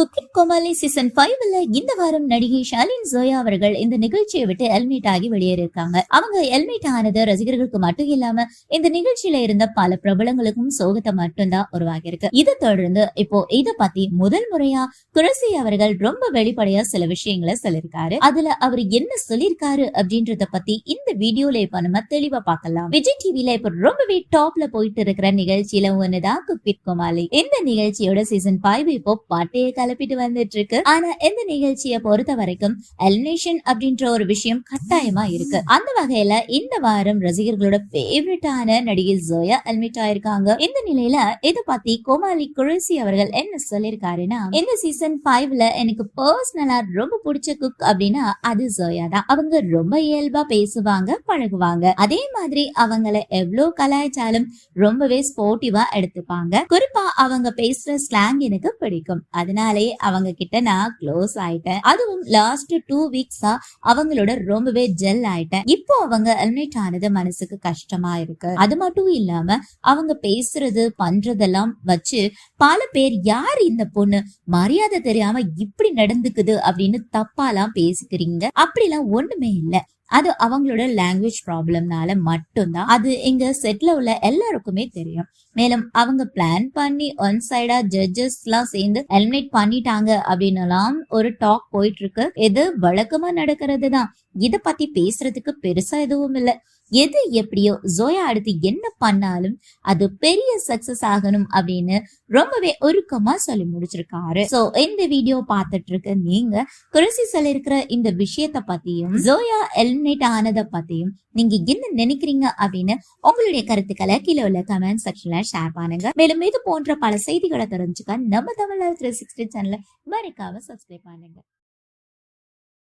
Cooking கோமாளி season ஃபைவ்ல இந்த வாரம் நடிகை ஷாலின் ஜோயா அவர்கள் இந்த நிகழ்ச்சியை விட்டு எல்மீட் ஆகி வெளியேறியிருக்காங்க. அவங்க எல்மீட் ஆனது ரசிகர்களுக்கு மட்டும் இல்லாம இந்த நிகழ்ச்சியில இருந்த பல பிரபலங்களுக்கும் சோகத்தை மட்டும்தான் உருவாகியிருக்கு இதை தொடர்ந்து இப்போ இத பத்தி முதல் முறையா குரசி அவர்கள் ரொம்ப வெளிப்படையா சில விஷயங்களை சொல்லியிருக்காரு. அதுல அவர் என்ன சொல்லியிருக்காரு அப்படின்றத பத்தி இந்த வீடியோல இப்ப நம்ம தெளிவா பார்க்கலாம். விஜய் டிவில இப்ப ரொம்பவே டாப்ல போயிட்டு இருக்கிற நிகழ்ச்சியில ஒண்ணுதான் குக்வித் கோமாளி. இந்த நிகழ்ச்சியோட சீசன் ஃபைவ் இப்போ பாட்டையே கிளப்பிட்டு வந்துட்டு இருக்கு ஆனா இந்த நிகழ்ச்சியை பொறுத்த வரைக்கும் எலிமினேஷன் அப்படின்ற ஒரு விஷயம் கட்டாயமா இருக்கு. அந்த வகையில இந்த வாரம் ரசிகர்களோட ஃபேவரட்டான நடிகை ஜோயா எலிமிட் ஆயிருக்காங்க. இந்த நிலையில இதை பத்தி கோமாளி குரேசி அவர்கள் என்ன சொல்லிருக்காருன்னா இந்த சீசன் ஃபைவ்ல எனக்கு பர்சனலா ரொம்ப பிடிச்ச குக் அப்படின்னா அது ஜோயா தான். அவங்க ரொம்ப இயல்பா பேசுவாங்க பழகுவாங்க. அதே மாதிரி அவங்கள எவ்வளவு கலாய்ச்சாலும் ரொம்பவே ஸ்போர்ட்டிவா எடுத்துப்பாங்க. குறிப்பா அவங்க பேசுற ஸ்லாங் எனக்கு பிடிக்கும். அதனால அவங்க கிட்ட நான் க்ளோஸ் ஆயிட்டேன். அதுவும் லாஸ்ட் டூ வீக்ஸா அவங்களோட ரொம்பவே ஜெல் ஆயிட்டேன். இப்போ அவங்க எலிமினேட் ஆனது மனசுக்கு கஷ்டமா இருக்கு. அது மட்டும் இல்லாம அவங்க பேசுறது பண்றதெல்லாம் வச்சு பல பேர் யார் இந்த பொண்ணு? மரியாதை தெரியாம இப்படி நடந்துக்குது அப்படின்னு தப்பாலாம் பேசிக்கிறீங்க. அப்படிலாம் ஒண்ணுமே இல்ல. அது அவங்களோட லாங்குவேஜ் ப்ராப்ளம்னால மட்டும்தான். அது இங்க செட்ல உள்ள எல்லாருக்குமே தெரியும். மேலும் அவங்க பிளான் பண்ணி ஒன் சைடா ஜட்ஜஸ் எல்லாம் சேர்ந்து எலிமினேட் பண்ணிட்டாங்க அப்படின்னுலாம் ஒரு டாக் போயிட்டு இருக்கு. இது வழக்கமா நடக்கிறது தான் இத பத்தி பேசுறதுக்கு பெருசா எதுவும் இல்லை. எது எப்படியோ ஜோயா அடுத்து என்ன பண்ணாலும் அது பெரிய சக்சஸ் ஆகணும் அப்படின்னு ரொம்பவே ஒருக்கமா சொல்லி முடிச்சிருக்காரு. சோ இந்த வீடியோ பார்த்துட்டு இருக்க நீங்க குரசி சொல்லிருக்கிற இந்த விஷயத்த பத்தியும் ஜோயா எலிமினேட் ஆனதை பத்தியும் நீங்க என்ன நினைக்கிறீங்க அப்படின்னு உங்களுடைய கருத்துக்களை கீழே உள்ள கமெண்ட் செக்ஷன்ல ஷேர் பண்ணுங்க. மேலும் இது போன்ற பல செய்திகளை தெரிஞ்சுக்க நம்ம தமிழ் த்ரீ சிக்ஸ்டி சேனலை மறக்காம சப்ஸ்கிரைப் பண்ணுங்க.